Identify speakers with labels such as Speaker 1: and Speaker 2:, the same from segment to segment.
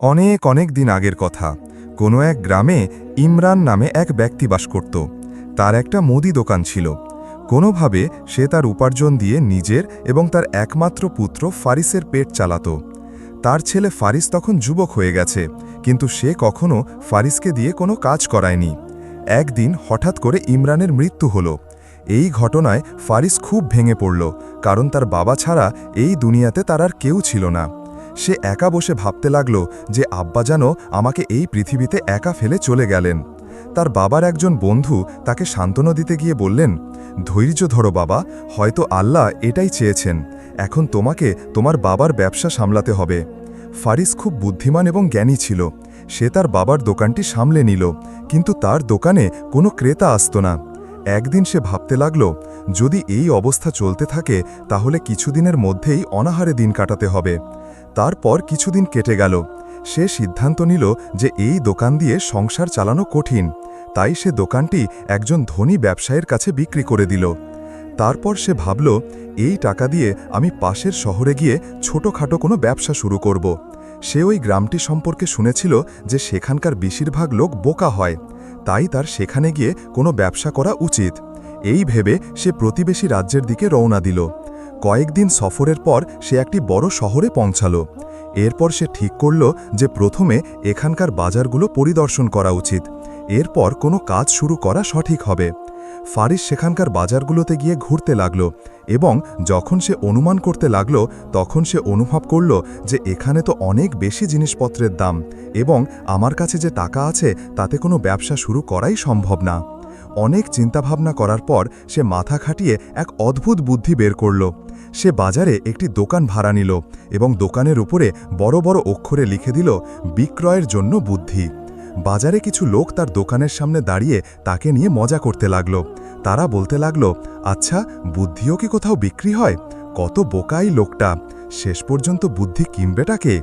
Speaker 1: অনেক অনেক দিন আগের কথা। কোনো এক গ্রামে ইমরান নামে এক ব্যক্তি বাস করত। তার একটা মুদি দোকান ছিল। কোনোভাবে সে তার উপার্জন দিয়ে নিজের এবং তার একমাত্র পুত্র ফারিসের পেট চালাত। তার ছেলে ফারিস তখন যুবক হয়ে গেছে, কিন্তু সে কখনো ফারিসকে দিয়ে কোনো কাজ করায়নি। একদিন হঠাৎ করে ইমরানের মৃত্যু হলো। এই ঘটনায় ফারিস খুব ভেঙে পড়ল, কারণ তার বাবা ছাড়া এই দুনিয়াতে তার আর কেউ ছিল না। সে একা বসে ভাবতে লাগল যে আব্বা যেন আমাকে এই পৃথিবীতে একা ফেলে চলে গেলেন। তার বাবার একজন বন্ধু তাকে সান্ত্বনা দিতে গিয়ে বললেন, ধৈর্য ধরো বাবা, হয়তো আল্লাহ এটাই চেয়েছেন। এখন তোমাকে তোমার বাবার ব্যবসা সামলাতে হবে। ফারিস খুব বুদ্ধিমান এবং জ্ঞানী ছিল। সে তার বাবার দোকানটি সামলে নিল, কিন্তু তার দোকানে কোনো ক্রেতা আসত না। একদিন সে ভাবতে লাগল, যদি এই অবস্থা চলতে থাকে, তাহলে কিছুদিনের মধ্যেই অনাহারে দিন কাটাতে হবে। তারপর কিছুদিন কেটে গেল। সে সিদ্ধান্ত নিল যে এই দোকান দিয়ে সংসার চালানো কঠিন। তাই সে দোকানটি একজন ধনী ব্যবসায়ীর কাছে বিক্রি করে দিল। তারপর সে ভাবল, এই টাকা দিয়ে আমি পাশের শহরে গিয়ে ছোটোখাটো কোনো ব্যবসা শুরু করব। সে ওই গ্রামটি সম্পর্কে শুনেছিল যে সেখানকার বেশিরভাগ লোক বোকা হয়। তাই তার সেখানে গিয়ে কোনো ব্যবসা করা উচিত। এই ভেবে সে প্রতিবেশী রাজ্যের দিকে রওনা দিল। কয়েকদিন সফরের পর সে একটি বড় শহরে পৌঁছালো। এরপর সে ঠিক করল যে প্রথমে এখানকার বাজারগুলো পরিদর্শন করা উচিত। এরপর কোনো কাজ শুরু করা সঠিক হবে। ফারিস সেখানকার বাজারগুলোতে গিয়ে ঘুরতে লাগল এবং যখন সে অনুমান করতে লাগল, তখন সে অনুভব করল যে এখানে তো অনেক বেশি জিনিসপত্রের দাম এবং আমার কাছে যে টাকা আছে, তাতে কোনো ব্যবসা শুরু করাই সম্ভব না। অনেক চিন্তাভাবনা করার পর সে মাথা খাটিয়ে এক অদ্ভুত বুদ্ধি বের করল। সে বাজারে একটি দোকান ভাড়া নিল এবং দোকানের উপরে বড় বড় অক্ষরে লিখে দিল, বিক্রয়ের জন্য বুদ্ধি। বাজারে কিছু লোক তার দোকানের সামনে দাঁড়িয়ে তাকে নিয়ে মজা করতে লাগল। তারা বলতে লাগল আচ্ছা বুদ্ধিও কি কোথাও বিক্রি হয়? কত বোকাই লোকটা! শেষ পর্যন্ত বুদ্ধি কিনবেটাকে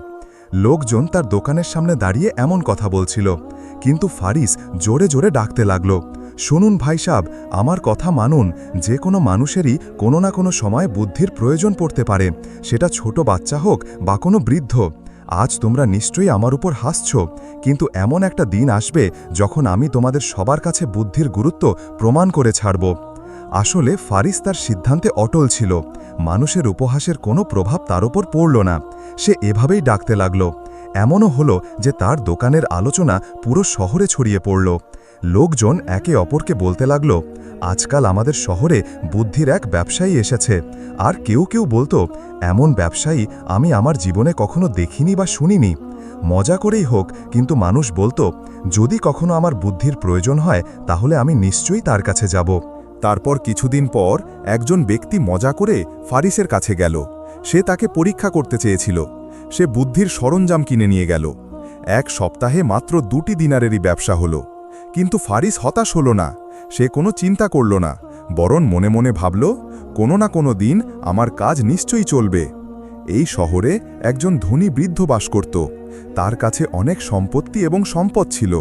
Speaker 1: লোকজন তার দোকানের সামনে দাঁড়িয়ে এমন কথা বলছিল। কিন্তু ফারিস জোরে জোরে ডাকতে লাগল শুনুন ভাই সাব, আমার কথা মানুন, যে কোনো মানুষেরই কোনো না কোনো সময় বুদ্ধির প্রয়োজন পড়তে পারে। সেটা ছোট বাচ্চা হোক বা কোনো বৃদ্ধ। আজ তোমরা নিশ্চয়ই আমার উপর হাসছ, কিন্তু এমন একটা দিন আসবে যখন আমি তোমাদের সবার কাছে বুদ্ধির গুরুত্ব প্রমাণ করে ছাড়ব। আসলে ফারিস তার সিদ্ধান্তে অটল ছিল। মানুষের উপহাসের কোনো প্রভাব তার ওপর পড়ল না। সে এভাবেই ডাকতে লাগল। এমনও হলো যে তার দোকানের আলোচনা পুরো শহরে ছড়িয়ে পড়ল। লোকজন একে অপরকে বলতে লাগল, আজকাল আমাদের শহরে বুদ্ধির এক ব্যবসায়ী এসেছে। আর কেউ কেউ বলতো, এমন ব্যবসায়ী আমি আমার জীবনে কখনো দেখিনি বা শুনিনি। মজা করেই হোক, কিন্তু মানুষ বলতো, যদি কখনো আমার বুদ্ধির প্রয়োজন হয়, তাহলে আমি নিশ্চয়ই তার কাছে যাব। তারপর কিছুদিন পর একজন ব্যক্তি মজা করে ফারিসের কাছে গেল। সে তাকে পরীক্ষা করতে চেয়েছিল। সে বুদ্ধির সরঞ্জাম কিনে নিয়ে গেল। এক সপ্তাহে মাত্র দুটি দিনারেরই ব্যবসা হলো। কিন্তু ফারিস হতাশ হল না। সে কোনো চিন্তা করল না। বরং মনে মনে ভাবল, কোনো না কোনো দিন আমার কাজ নিশ্চয়ই চলবে। এই শহরে একজন ধনী বৃদ্ধ বাস করত। তার কাছে অনেক সম্পত্তি এবং সম্পদ ছিল,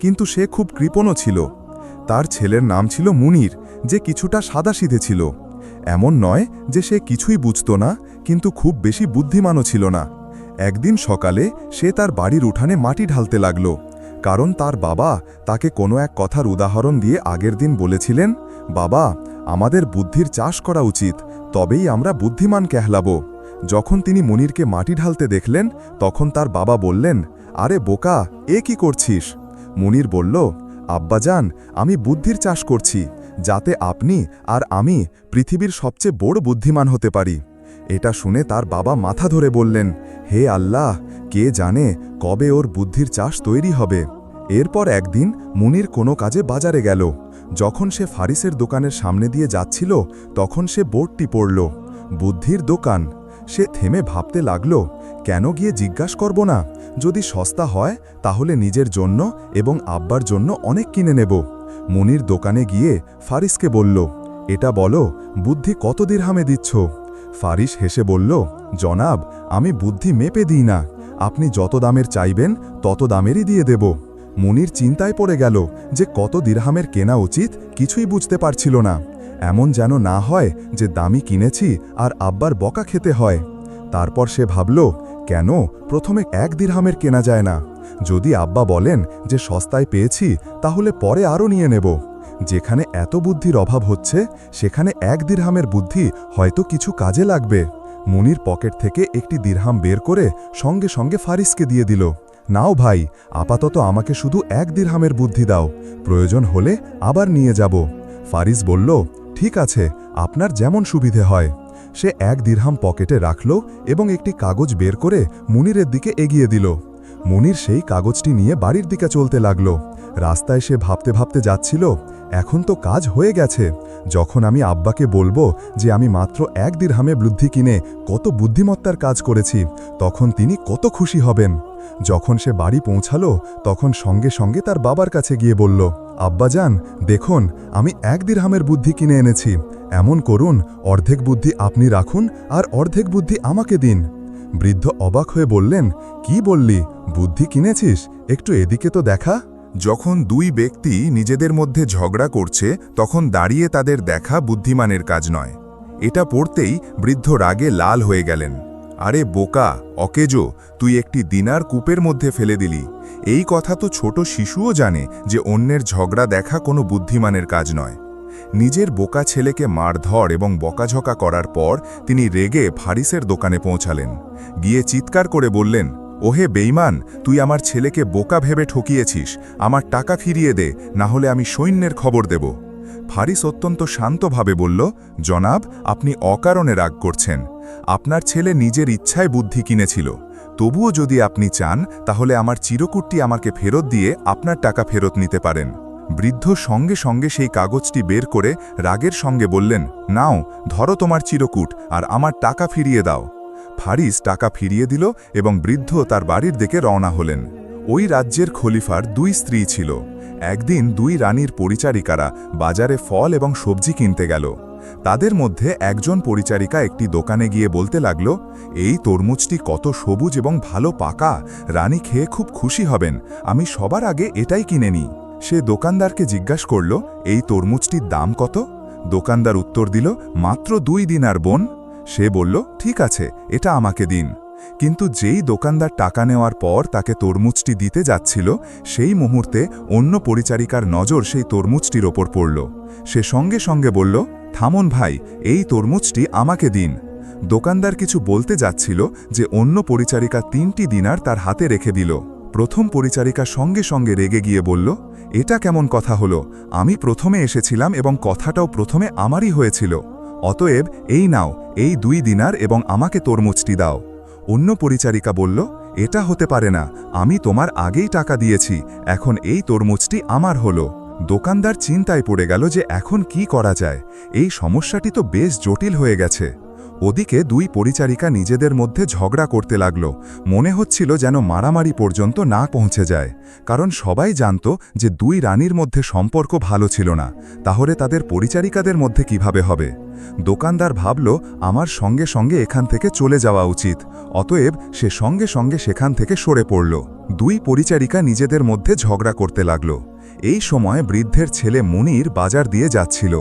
Speaker 1: কিন্তু সে খুব কৃপণও ছিল। তার ছেলের নাম ছিল মুনির, যে কিছুটা সাদাসিধে ছিল। এমন নয় যে সে কিছুই বুঝত না, কিন্তু খুব বেশি বুদ্ধিমানও ছিল না। একদিন সকালে সে তার বাড়ির উঠানে মাটি ঢালতে লাগল। কারণ তার বাবা তাকে কোনো এক কথার উদাহরণ দিয়ে আগের দিন বলেছিলেন, বাবা, আমাদের বুদ্ধির চাষ করা উচিত, তবেই আমরা বুদ্ধিমান কেহলাব। যখন তিনি মনিরকে মাটি ঢালতে দেখলেন, তখন তার বাবা বললেন, আরে বোকা, এ কি করছিস? মুনির বলল, আব্বাজান, আমি বুদ্ধির চাষ করছি, যাতে আপনি আর আমি পৃথিবীর সবচেয়ে বড় বুদ্ধিমান হতে পারি। এটা শুনে তার বাবা মাথা ধরে বললেন, হে আল্লাহ, কে জানে কবে ওর বুদ্ধির চাষ তৈরি হবে? এরপর একদিন মুনির কোনো কাজে বাজারে গেল। যখন সে ফারিসের দোকানের সামনে দিয়ে যাচ্ছিল, তখন সে বোর্ডটি পড়ল। বুদ্ধির দোকান। সে থেমে ভাবতে লাগল, কেন গিয়ে জিজ্ঞাস করব না? যদি সস্তা হয়, তাহলে নিজের জন্য এবং আব্বার জন্য অনেক কিনে নেব। মুনির দোকানে গিয়ে ফারিসকে বলল, এটা বলো, বুদ্ধি কত দিরহামে দিচ্ছ? ফারিস হেসে বলল, জনাব, আমি বুদ্ধি মেপে দিই না। আপনি যত দামের চাইবেন, তত দামেরই দিয়ে দেব। মুনির চিন্তায় পড়ে গেল যে কত দিরহামের কেনা উচিত কিছুই বুঝতে পারছিল না। এমন যেন না হয় যে দামি কিনেছি আর আব্বার বকা খেতে হয়। তারপর সে ভাবল, কেন? প্রথমে এক দিরহামের কেনা যায় না। যদি আব্বা বলেন যে সস্তায় পেয়েছি, তাহলে পরে আরও নিয়ে নেব। যেখানে এত বুদ্ধির অভাব হচ্ছে, সেখানে এক দিরহামের বুদ্ধি হয়তো কিছু কাজে লাগবে। মুনির পকেট থেকে একটি দিরহাম বের করে সঙ্গে সঙ্গে ফারিসকে দিয়ে দিল। নাও ভাই, আপাতত আমাকে শুধু এক দিরহামের বুদ্ধি দাও, প্রয়োজন হলে আবার নিয়ে যাব। ফারিস বলল, ঠিক আছে, আপনার যেমন সুবিধে হয়। সে এক দিরহাম পকেটে রাখল এবং একটি কাগজ বের করে মুনিরের দিকে এগিয়ে দিল। মুনির সেই কাগজটি নিয়ে বাড়ির দিকে চলতে লাগল। রাস্তায় সে ভাবতে ভাবতে যাচ্ছিল এখন তো কাজ হয়ে গেছে। যখন আমি আব্বাকে বলব যে আমি মাত্র এক দিরহামে বুদ্ধি কিনে কত বুদ্ধিমত্তার কাজ করেছি, তখন তিনি কত খুশি হবেন। যখন সে বাড়ি পৌঁছালো, তখন সঙ্গে সঙ্গে তার বাবার কাছে গিয়ে বলল আব্বাজান দেখুন, আমি এক দিরহামের বুদ্ধি কিনে এনেছি। এমন করুন, অর্ধেক বুদ্ধি আপনি রাখুন আর অর্ধেক বুদ্ধি আমাকে দিন। বৃদ্ধ অবাক হয়ে বললেন, কি বললি? বুদ্ধি কিনেছিস? একটু এদিকে তো দেখা।
Speaker 2: যখন দুই ব্যক্তি নিজেদের মধ্যে ঝগড়া করছে, তখন দাঁড়িয়ে তাদের দেখা বুদ্ধিমানের কাজ নয়। এটা পড়তেই বৃদ্ধ রাগে লাল হয়ে গেলেন। আরে বোকা, অকেজো, তুই একটি দিনার কূপের মধ্যে ফেলে দিলি। এই কথা তো ছোট শিশুও জানে যে অন্যের ঝগড়া দেখা কোনো বুদ্ধিমানের কাজ নয়। নিজের বোকা ছেলেকে মারধর এবং বকাঝকা করার পর তিনি রেগে ফারিসের দোকানে পৌঁছালেন। গিয়ে চিৎকার করে বললেন ওহে বেইমান তুই আমার ছেলেকে বোকা ভেবে ঠকিয়েছিস, আমার টাকা ফিরিয়ে দে না হলে আমি সৈন্যের খবর দেব। ফারিস অত্যন্ত শান্তভাবে বলল, জনাব, আপনি অকারণে রাগ করছেন। আপনার ছেলে নিজের ইচ্ছায় বুদ্ধি কিনেছিল। তবুও যদি আপনি চান, তাহলে আমার চিরকুটটি আমাকে ফেরত দিয়ে আপনার টাকা ফেরত নিতে পারেন। বৃদ্ধ সঙ্গে সঙ্গে সেই কাগজটি বের করে রাগের সঙ্গে বললেন, নাও, ধরো তোমার চিরকুট, আর আমার টাকা ফিরিয়ে দাও। ফারিস টাকা ফিরিয়ে দিল এবং বৃদ্ধ তার বাড়ির দিকে রওনা হলেন। ওই রাজ্যের খলিফার দুই স্ত্রী ছিল। একদিন দুই রানীর পরিচারিকারা বাজারে ফল এবং সবজি কিনতে গেল। তাদের মধ্যে একজন পরিচারিকা একটি দোকানে গিয়ে বলতে লাগল, এই তরমুজটি কত সবুজ এবং ভালো পাকা। রানী খেয়ে খুব খুশি হবেন। আমি সবার আগে এটাই কিনে নিই। সে দোকানদারকে জিজ্ঞাস করল, এই তরমুজটির দাম কত? দোকানদার উত্তর দিল, মাত্র দুই দিনার বোন। সে বলল, ঠিক আছে, এটা আমাকে দিন। কিন্তু যেই দোকানদার টাকা নেওয়ার পর তাকে তরমুজটি দিতে যাচ্ছিল, সেই মুহূর্তে অন্য পরিচারিকার নজর সেই তরমুজটির ওপর পড়ল। সে সঙ্গে সঙ্গে বলল, থামন ভাই, এই তরমুজটি আমাকে দিন। দোকানদার কিছু বলতে যাচ্ছিল যে অন্য পরিচারিকা তিনটি দিনার তার হাতে রেখে দিল। প্রথম পরিচারিকা সঙ্গে সঙ্গে রেগে গিয়ে বলল, এটা কেমন কথা হলো? আমি প্রথমে এসেছিলাম এবং কথাটাও প্রথমে আমারই হয়েছিল। অতএব এই নাও, এই দুই দিনার এবং আমাকে তরমুজটি দাও। অন্য পরিচারিকা বলল, এটা হতে পারে না, আমি তোমার আগেই টাকা দিয়েছি, এখন এই তরমুজটি আমার হলো। দোকানদার চিন্তায় পড়ে গেল যে এখন কি করা যায়, এই সমস্যাটি তো বেশ জটিল হয়ে গেছে। ওদিকে দুই পরিচারিকা নিজেদের মধ্যে ঝগড়া করতে লাগল। মনে হচ্ছিল যেন মারামারি পর্যন্ত না পৌঁছে যায়। কারণ সবাই জানত যে দুই রানীর মধ্যে সম্পর্ক ভালো ছিল না। তাহলে তাদের পরিচারিকাদের মধ্যে কীভাবে হবে? দোকানদার ভাবল, আমার সঙ্গে সঙ্গে এখান থেকে চলে যাওয়া উচিত। অতএব সে সঙ্গে সঙ্গে সেখান থেকে সরে পড়ল। দুই পরিচারিকা নিজেদের মধ্যে ঝগড়া করতে লাগল। এই সময় বৃদ্ধের ছেলে মুনির বাজার দিয়ে যাচ্ছিল।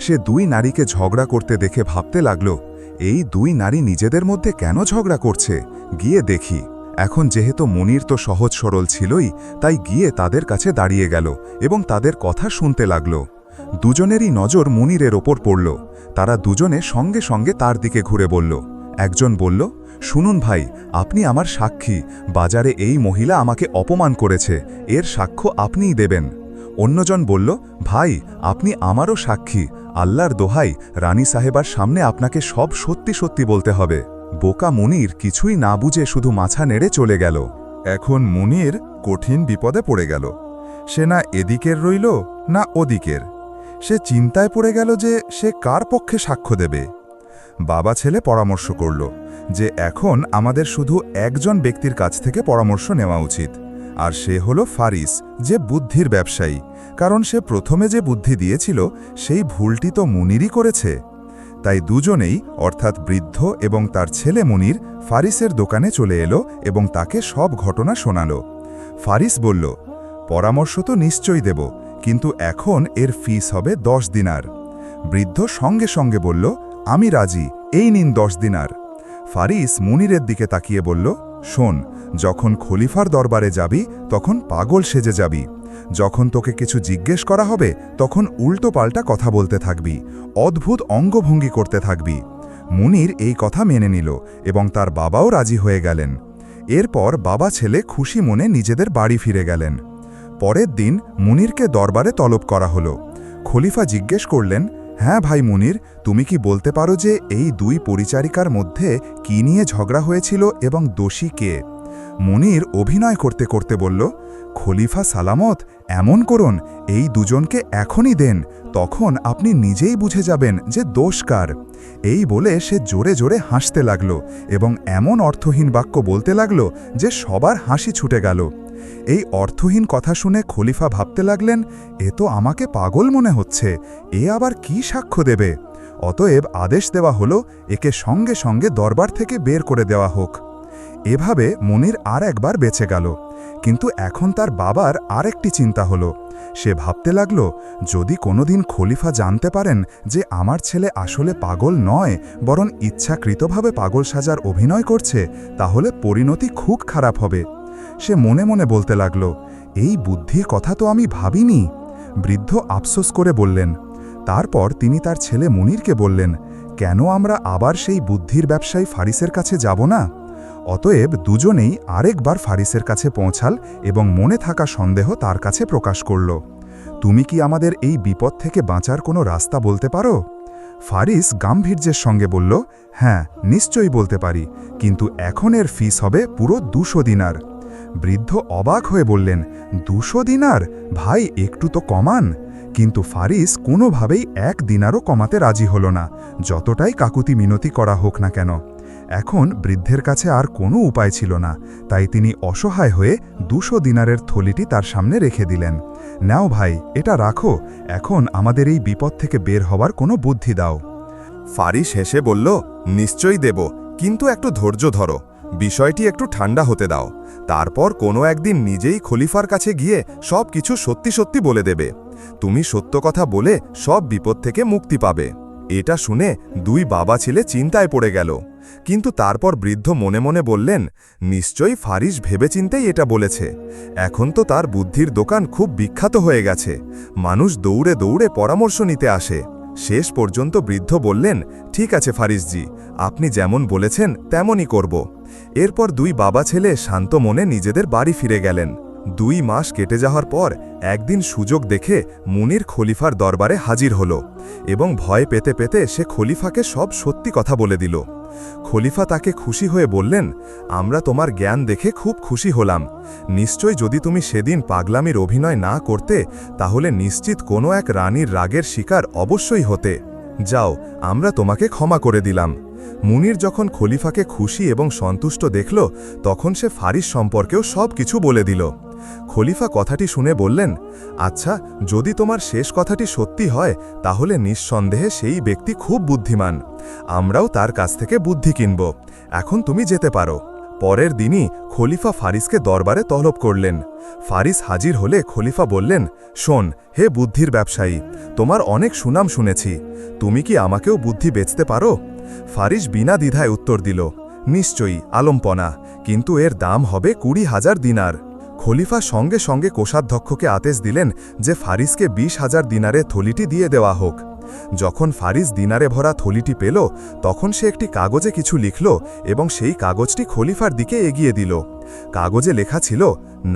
Speaker 2: সে দুই নারীকে ঝগড়া করতে দেখে ভাবতে লাগল এই দুই নারী নিজেদের মধ্যে কেন ঝগড়া করছে? গিয়ে দেখি। এখন যেহেতু মনির তো সহজ সরল ছিলই, তাই গিয়ে তাদের কাছে দাঁড়িয়ে গেল এবং তাদের কথা শুনতে লাগল। দুজনেরই নজর মনিরের ওপর পড়ল। তারা দুজনে সঙ্গে সঙ্গে তার দিকে ঘুরে বলল, একজন বলল, শুনুন ভাই, আপনি আমার সাক্ষী। বাজারে এই মহিলা আমাকে অপমান করেছে। এর সাক্ষ্য আপনিই দেবেন। অন্যজন বলল, ভাই, আপনি আমারও সাক্ষী। আল্লাহর দোহাই রানী সাহেবার সামনে আপনাকে সব সত্যি সত্যি বলতে হবে। বোকা মুনির কিছুই না বুঝে শুধু মাছা নেড়ে চলে গেল। এখন মুনির কঠিন বিপদে পড়ে গেল। সে না এদিকের রইল, না ওদিকের। সে চিন্তায় পড়ে গেল যে সে কার পক্ষে সাক্ষ্য দেবে। বাবা ছেলে পরামর্শ করল যে, এখন আমাদের শুধু একজন ব্যক্তির কাছ থেকে পরামর্শ নেওয়া উচিত। আর সে হল ফারিস, যে বুদ্ধির ব্যবসায়ী। কারণ সে প্রথমে যে বুদ্ধি দিয়েছিল, সেই ভুলটি তো মুনিরই করেছে। তাই দুজনেই, অর্থাৎ বৃদ্ধ এবং তার ছেলে মুনির, ফারিসের দোকানে চলে এলো এবং তাকে সব ঘটনা শোনাল। ফারিস বলল, পরামর্শ তো নিশ্চয়ই দেব, কিন্তু এখন এর ফিস হবে দশ দিনার। বৃদ্ধ সঙ্গে সঙ্গে বলল, আমি রাজি, এই নিন দশ দিনার। ফারিস মুনিরের দিকে তাকিয়ে বলল, শোন, যখন খলিফার দরবারে যাবি, তখন পাগল সেজে যাবি। যখন তোকে কিছু জিজ্ঞেস করা হবে, তখন উল্টো পাল্টা কথা বলতে থাকবি, অদ্ভুত অঙ্গভঙ্গি করতে থাকবি। মুনির এই কথা মেনে নিল এবং তার বাবাও রাজি হয়ে গেলেন। এরপর বাবা ছেলে খুশি মনে নিজেদের বাড়ি ফিরে গেলেন। পরের দিন মুনিরকে দরবারে তলব করা হলো। খলিফা জিজ্ঞেস করলেন হ্যাঁ ভাই মুনির, তুমি কি বলতে পারো যে এই দুই পরিচারিকার মধ্যে কি নিয়ে ঝগড়া হয়েছিল এবং দোষী কে? মুনির অভিনয় করতে করতে বলল, খলিফা সালামত, এমন করুন, এই দুজনকে এখনই দেন, তখন আপনি নিজেই বুঝে যাবেন যে দোষ কার। এই বলে সে জোরে জোরে হাসতে লাগল এবং এমন অর্থহীন বাক্য বলতে লাগল যে সবার হাসি ছুটে গেল। এই অর্থহীন কথা শুনে খলিফা ভাবতে লাগলেন, এ তো আমাকে পাগল মনে হচ্ছে, এ আবার কি সাক্ষ্য দেবে? অতএব আদেশ দেওয়া হলো, একে সঙ্গে সঙ্গে দরবার থেকে বের করে দেওয়া হোক। এভাবে মনির আর একবার বেঁচে গেল। কিন্তু এখন তার বাবার আরেকটি চিন্তা হলো। সে ভাবতে লাগল, যদি কোনোদিন খলিফা জানতে পারেন যে আমার ছেলে আসলে পাগল নয়, বরং ইচ্ছাকৃতভাবে পাগল সাজার অভিনয় করছে, তাহলে পরিণতি খুব খারাপ হবে। সে মনে মনে বলতে লাগল, এই বুদ্ধির কথা তো আমি ভাবিনি। বৃদ্ধ আফসোস করে বললেন। তারপর তিনি তার ছেলে মুনিরকে বললেন, কেন আমরা আবার সেই বুদ্ধির ব্যবসায়ী ফারিসের কাছে যাব না? অতএব দুজনেই আরেকবার ফারিসের কাছে পৌঁছাল এবং মনে থাকা সন্দেহ তার কাছে প্রকাশ করল। তুমি কি আমাদের এই বিপদ থেকে বাঁচার কোনো রাস্তা বলতে পারো? ফারিস গাম্ভীর্যের সঙ্গে বলল হ্যাঁ নিশ্চয়ই বলতে পারি, কিন্তু এখন এর ফিস হবে পুরো দুশো দিনার। বৃদ্ধ অবাক হয়ে বললেন, দুশো দিনার? ভাই, একটু তো কমান। কিন্তু ফারিস কোনোভাবেই এক দিনারও কমাতে রাজি হল না, যতটাই কাকুতি মিনতি করা হোক না কেন। এখন বৃদ্ধের কাছে আর কোনো উপায় ছিল না, তাই তিনি অসহায় হয়ে দুশো দিনারের থলিটি তার সামনে রেখে দিলেন। নাও ভাই, এটা রাখো, এখন আমাদের এই বিপদ থেকে বের হওয়ার কোনো বুদ্ধি দাও।
Speaker 1: ফারিস হেসে বলল, নিশ্চয়ই দেব, কিন্তু একটু ধৈর্য ধরো, বিষয়টি একটু ঠান্ডা হতে দাও। তারপর কোনো একদিন নিজেই খলিফার কাছে গিয়ে সব কিছু সত্যি সত্যি বলে দেবে। তুমি সত্য কথা বলে সব বিপদ থেকে মুক্তি পাবে। এটা শুনে দুই বাবা ছেলে চিন্তায় পড়ে গেল। কিন্তু তারপর বৃদ্ধ মনে মনে বললেন, নিশ্চয়ই ফারিস ভেবেচিন্তেই এটা বলেছে। এখন তো তার বুদ্ধির দোকান খুব বিখ্যাত হয়ে গেছে। মানুষ দৌড়ে দৌড়ে পরামর্শ নিতে আসে। শেষ পর্যন্ত বৃদ্ধ বললেন, ঠিক আছে ফারিসজি আপনি যেমন বলেছেন তেমনই করব। এরপর দুই বাবা ছেলে শান্ত মনে নিজেদের বাড়ি ফিরে গেলেন। দুই মাস কেটে যাওয়ার পর একদিন সুযোগ দেখে মুনির খলিফার দরবারে হাজির হল এবং ভয় পেতে পেতে সে খলিফাকে সব সত্যি কথা বলে দিল। খলিফা তাকে খুশি হয়ে বললেন, আমরা তোমার জ্ঞান দেখে খুব খুশি হলাম। নিশ্চয় যদি তুমি সেদিন পাগলামির অভিনয় না করতে, তাহলে নিশ্চিত কোনো এক রানীর রাগের শিকার অবশ্যই হতে। যাও, আমরা তোমাকে ক্ষমা করে দিলাম। মুনির যখন খলিফাকে খুশি এবং সন্তুষ্ট দেখল, তখন সে ফারিস সম্পর্কেও সব কিছু বলে দিল। খলিফা কথাটি শুনে বললেন আচ্ছা যদি তোমার শেষ কথাটি সত্যি হয়, তাহলে নিঃসন্দেহে সেই ব্যক্তি খুব বুদ্ধিমান। আমরাও তার কাছ থেকে বুদ্ধি কিনব। এখন তুমি যেতে পারো। পরের দিনই খলিফা ফারিসকে দরবারে তলব করলেন। ফারিস হাজির হলে খলিফা বললেন, শোন, হে বুদ্ধির ব্যবসায়ী, তোমার অনেক সুনাম শুনেছি। তুমি কি আমাকেও বুদ্ধি বেচতে পারো? ফারিস বিনা দ্বিধায় উত্তর দিল, নিশ্চয়ই, আলম্পনা, কিন্তু এর দাম হবে কুড়ি হাজার দিনার। খলিফা সঙ্গে সঙ্গে কোষাধ্যক্ষকে আদেশ দিলেন যে ফারিসকে বিশ হাজার দিনারে থলিটি দিয়ে দেওয়া হোক। যখন ফারিস দিনারে ভরা থলিটি পেল, তখন সে একটি কাগজে কিছু লিখল এবং সেই কাগজটি খলিফার দিকে এগিয়ে দিল। কাগজে লেখা ছিল,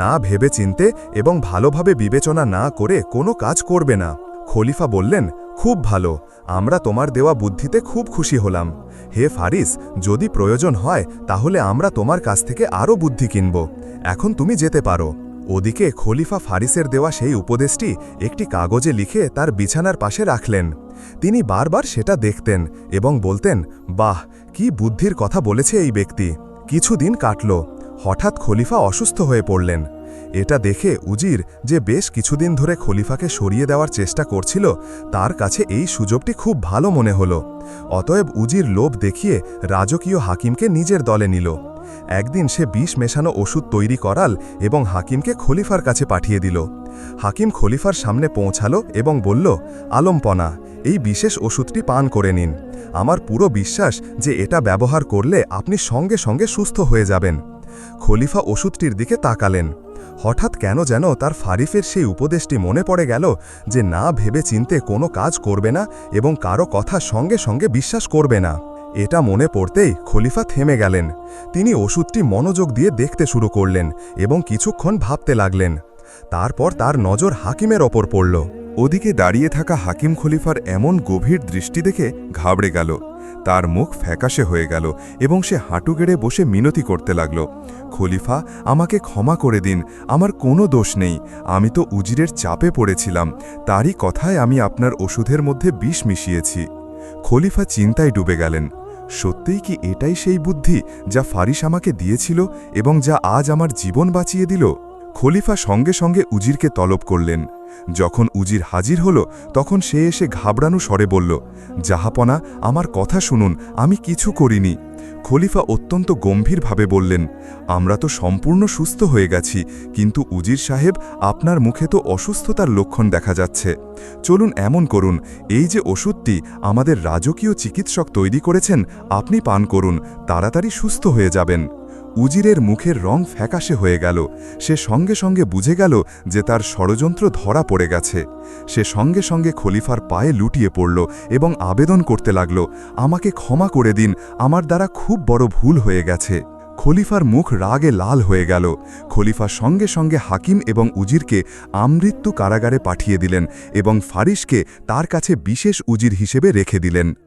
Speaker 1: না ভেবে চিনতে এবং ভালোভাবে বিবেচনা না করে কোনো কাজ করবে না। খলিফা বললেন, খুব ভালো, আমরা তোমার দেওয়া বুদ্ধিতে খুব খুশি হলাম। হে ফারিস, যদি প্রয়োজন হয়, তাহলে আমরা তোমার কাছ থেকে আরও বুদ্ধি কিনব। এখন তুমি যেতে পারো। ওদিকে খলিফা ফারিসের দেওয়া সেই উপদেশটি একটি কাগজে লিখে তার বিছানার পাশে রাখলেন। তিনি বারবার সেটা দেখতেন এবং বলতেন, বাহ, কি বুদ্ধির কথা বলেছে এই ব্যক্তি। কিছুদিন কাটল। হঠাৎ খলিফা অসুস্থ হয়ে পড়লেন। এটা দেখে উজির যে বেশ কিছুদিন ধরে খলিফাকে সরিয়ে দেওয়ার চেষ্টা করছিল, তার কাছে এই সুযোগটি খুব ভালো মনে হল। অতএব উজির লোভ দেখিয়ে রাজকীয় হাকিমকে নিজের দলে নিল। একদিন সে বিষ মেশানো ওষুধ তৈরি করাল এবং হাকিমকে খলিফার কাছে পাঠিয়ে দিল। হাকিম খলিফার সামনে পৌঁছালো এবং বলল, আলম্পনা, এই বিশেষ ওষুধটি পান করে নিন। আমার পুরো বিশ্বাস যে এটা ব্যবহার করলে আপনি সঙ্গে সঙ্গে সুস্থ হয়ে যাবেন খলিফা ওষুধটির দিকে তাকালেন। হঠাৎ কেন যেন তার ফারিফের সেই উপদেশটি মনে পড়ে গেল যে না ভেবে চিনতে কোনো কাজ করবে না এবং কারও কথা সঙ্গে সঙ্গে বিশ্বাস করবে না। এটা মনে পড়তেই খলিফা থেমে গেলেন। তিনি ওষুধটি মনোযোগ দিয়ে দেখতে শুরু করলেন এবং কিছুক্ষণ ভাবতে লাগলেন। তারপর তার নজর হাকিমের ওপর পড়ল। ওদিকে দাঁড়িয়ে থাকা হাকিম খলিফার এমন গভীর দৃষ্টি দেখে ঘাবড়ে গেল। তার মুখ ফ্যাকাশে হয়ে গেল এবং সে হাঁটু গেড়ে বসে মিনতি করতে লাগল। খলিফা, আমাকে ক্ষমা করে দিন, আমার কোনো দোষ নেই, আমি তো উজিরের চাপে পড়েছিলাম, তারই কথায় আমি আপনার ওষুধের মধ্যে বিষ মিশিয়েছি। খলিফা চিন্তায় ডুবে গেলেন। সত্যিই কি এটাই সেই বুদ্ধি যা ফারিস আমাকে দিয়েছিল এবং যা আজ আমার জীবন বাঁচিয়ে দিল? খলিফা সঙ্গে সঙ্গে উজিরকে তলব করলেন। যখন উজির হাজির হল, তখন সে এসে ঘাবড়ানো স্বরে বলল, জাহাপনা, আমার কথা শুনুন, আমি কিছু করিনি। খলিফা অত্যন্ত গম্ভীরভাবে বললেন, আমরা তো সম্পূর্ণ সুস্থ হয়ে গেছি, কিন্তু উজির সাহেব, আপনার মুখে তো অসুস্থতার লক্ষণ দেখা যাচ্ছে। চলুন এমন করুন, এই যে ওষুধটি আমাদের রাজকীয় চিকিৎসক তৈরি করেছেন, আপনি পান করুন, তাড়াতাড়ি সুস্থ হয়ে যাবেন। উজিরের মুখের রং ফ্যাকাশে হয়ে গেল। সে সঙ্গে সঙ্গে বুঝে গেল যে তার ষড়যন্ত্র ধরা পড়ে গেছে। সে সঙ্গে সঙ্গে খলিফার পায়ে লুটিয়ে পড়ল এবং আবেদন করতে লাগল, আমাকে ক্ষমা করে দিন, আমার দ্বারা খুব বড় ভুল হয়ে গেছে। খলিফার মুখ রাগে লাল হয়ে গেল। খলিফা সঙ্গে সঙ্গে হাকিম এবং উজিরকে আমৃত্যু কারাগারে পাঠিয়ে দিলেন এবং ফারিসকে তার কাছে বিশেষ উজির হিসেবে রেখে দিলেন।